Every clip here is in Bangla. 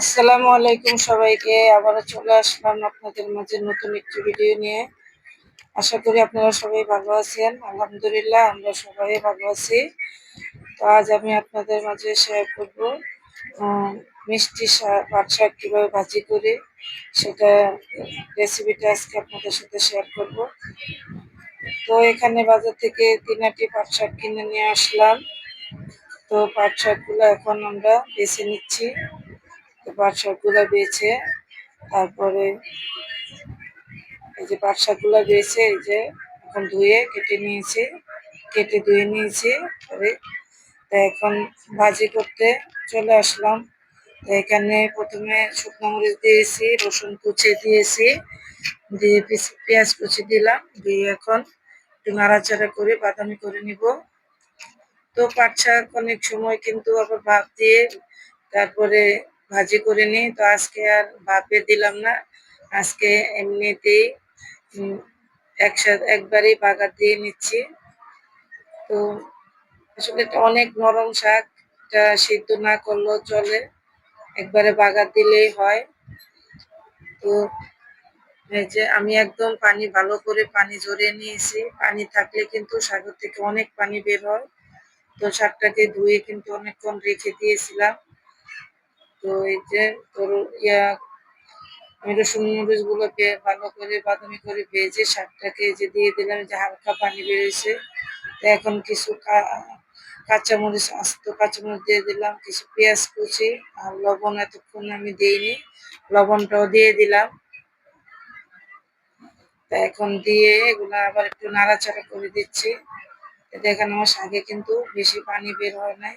আসসালামু আলাইকুম সবাইকে। আবারও চলে আসলাম আপনাদের মাঝে নতুন একটি ভিডিও নিয়ে। আশা করি আপনারা সবাই ভালো আছেন। আলহামদুলিল্লাহ, আমরা সবাই ভালো আছি। তো আজ আমি আপনাদের মাঝে শেয়ার করব মিষ্টি শাক, পাট শাক কীভাবে ভাজি করি, সেটা রেসিপিটা আজকে আপনাদের সাথে শেয়ার করব। তো এখানে বাজার থেকে তিনাটি পাট শাক কিনে নিয়ে আসলাম। তো পাট শাকগুলো এখন আমরা বেছে নিচ্ছি। পাট শাকগুলো বেছে, তারপরে এই যে পাট শাকগুলো বেছে, এই যে এখন ধুয়ে কেটে নিয়েছি, কেটে ধুয়ে নিয়েছি পরে তা এখন ভাজি করতে চলে আসলাম। এখানে প্রথমে শুকনো মরিচ দিয়েছি, রসুন কুচি দিয়েছি, দিয়ে পেঁয়াজ কুচি দিলাম, দিয়ে এখন একটু নাড়াচাড়া করে বাদামি করে নিব। তো পাট শাক অনেক সময় কিন্তু আবার ভাপ দিয়ে, তারপরে ভাজি করে নিই তো আজকে আর ভাপে দিলাম না। আজকে এমনিতেই একসাথে, একবারেই বাগার দিয়ে নিচ্ছি। তো আসলে এটা অনেক নরম শাক। এটা সিদ্ধ না করলেও চলে। একবারে বাগা দিলেই হয়। তো এই যে আমি একদম পানি ভালো করে পানি ঝরিয়ে নিয়েছি। পানি থাকলে কিন্তু সাগর থেকে অনেক পানি বের হয়। তো শাকটাকে ধুয়ে কিন্তু অনেকক্ষণ রেখে দিয়েছিলাম। তো এই যে তোর ইয়া আমি রসুন মরিচগুলো ভালো করে বাদামি করে ভেজে শাকটাকে যে দিয়ে দিলাম যে হালকা পানি বেরিয়েছে এখন কিছু কাঁচামরিচ, আস্ত কাঁচামরিচ দিয়ে দিলাম, কিছু পেঁয়াজ কুচি আর লবণ এতক্ষণ আমি দিইনি, লবণটাও দিয়ে দিলাম। তা এখন দিয়ে এগুলো আবার একটু নাড়াচাড়া করে দিচ্ছি। দেখেন আমার শাকে কিন্তু বেশি পানি বের হয় নাই।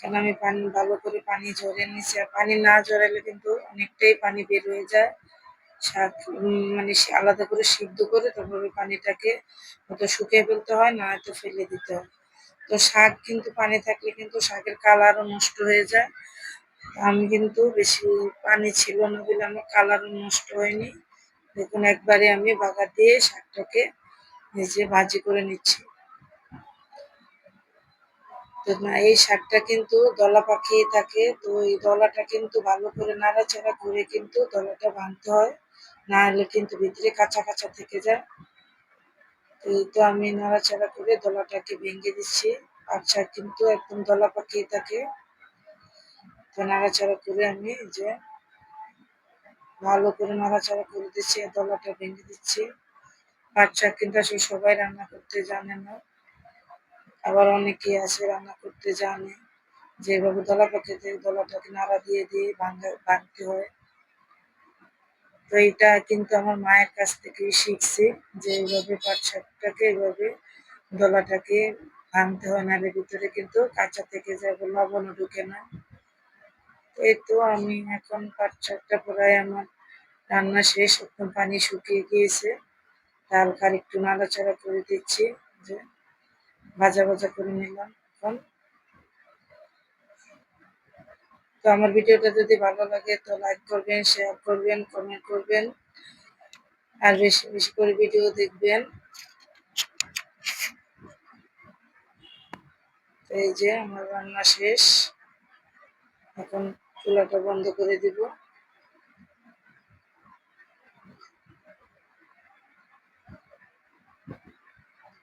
কারণ আমি পানি ভালো করে পানি ঝরে নিয়েছি আর পানি না ঝরালে কিন্তু অনেকটাই পানি বের হয়ে যায়। শাক মানে আলাদা করে সিদ্ধ করে তারপরে পানিটাকে হয়তো শুকিয়ে ফেলতে হয়, না হয়তো ফেলে দিতে হয়। তো শাক কিন্তু পানি থাকলে কিন্তু শাকের কালারও নষ্ট হয়ে যায়। আমি কিন্তু বেশি পানি ছিল না বলে আমার কালারও নষ্ট হয়নি। দেখুন, একবারে আমি বাগা দিয়ে শাকটাকে নিজে ভাজি করে নিচ্ছি। তো না, এই শাকটা কিন্তু দলা পাকিয়ে থাকে, তো এই দলাটা কিন্তু ভালো করে নাড়াচাড়া করে কিন্তু দলাটা ভাঙতে হয়, না হলে কিন্তু ভিতরে কাঁচা কাঁচা থেকে যায়। তো এই তো আমি নাড়াচাড়া করে দলাটাকে ভেঙে দিচ্ছি পাট শাক কিন্তু একদম দলা পাকিয়ে থাকে। তো নাড়াচাড়া করে আমি যে ভালো করে নাড়াচাড়া করে দিচ্ছি আর দলাটা ভেঙে দিচ্ছি। পাট শাক কিন্তু আসলে সবাই রান্না করতে জানে না। আবার অনেকে আছে রান্না করতে জানে যেভাবে দলা পাকিয়ে দলাটাকে নাড়া দিয়ে দিয়ে ভাঙা, ভাঙতে হয়। তো এটা কিন্তু আমার মায়ের কাছ থেকে শিখছি যে এইভাবে পাট শাকটাকে, এইভাবে দলাটাকে ভাঙতে হয়, নাহলে ভিতরে কিন্তু কাঁচা থেকে যাবে লবণও ঢুকে না। এই তো আমি এখন পাট শাকটা প্রায় আমার রান্না শেষ একদম পানি শুকিয়ে গিয়েছে। আর একটু নাড়াচাড়া করে দিচ্ছি যে ভাজা ভাজা করে নিলাম এখন। তো আমার ভিডিওটা যদি ভালো লাগে তো লাইক করবেন শেয়ার করবেন কমেন্ট করবেন। আর বেশি বেশি করে ভিডিও দেখবেন। এই যে আমার রান্না শেষ। এখন চুলাটা বন্ধ করে দিব।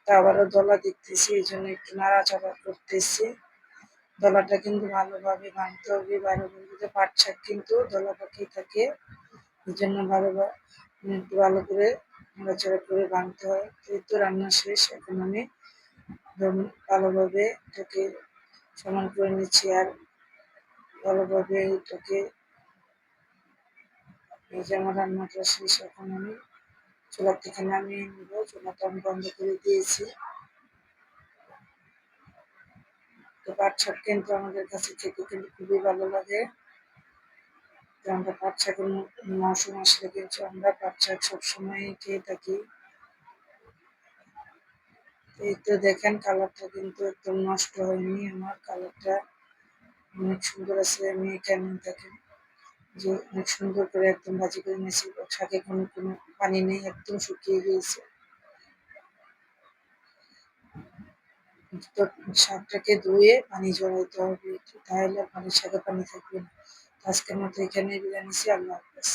তা আবারও দলা দেখতেছি, এই জন্য একটু নাড়াচাড়া করতেছি। দলাটা কিন্তু ভালোভাবে ভাঙতে হবে ভালোভাবে পাট শাক কিন্তু দলা পাকিয়ে থাকে, এই জন্য ভালো একটু ভালো করে নাড়াচাড়া করে ভাঙতে হয়। তো রান্না শেষ, এখন আমি ভালোভাবে এটাকে সমান করে নিচ্ছি আর ভালোভাবে এটাকে এই যে আমার রান্নাটা শেষ, এখন আমি চুলা থেকে নামিয়ে নিব। চুলাটা আমি বন্ধ করে দিয়েছি। তো পাট শাক কিন্তু আমাদের কাছে খেতে কিন্তু খুবই ভালো লাগে। তো আমরা পাট শাকের ম- মৌসুম আসলে কিন্তু আমরা পাট শাক সবসময় খেয়ে থাকি। এই তো দেখেন কালারটা কিন্তু একদম নষ্ট হয়নি। আমার কালারটা অনেক সুন্দর আছে, আমি এখানে দেখেন যে অনেক সুন্দর করে একদম ভাজি করে নিয়েছি শাকে কোনো কোনো পানি নেই, একদম শুকিয়ে গিয়েছে। শাকটাকে ধুয়ে পানি জড়াইতে হবে তাহলে পানির শাকে পানি থাকবে না। আজকের মতো এখানে বিদায় নিচ্ছি, আল্লাহ হাফেজ।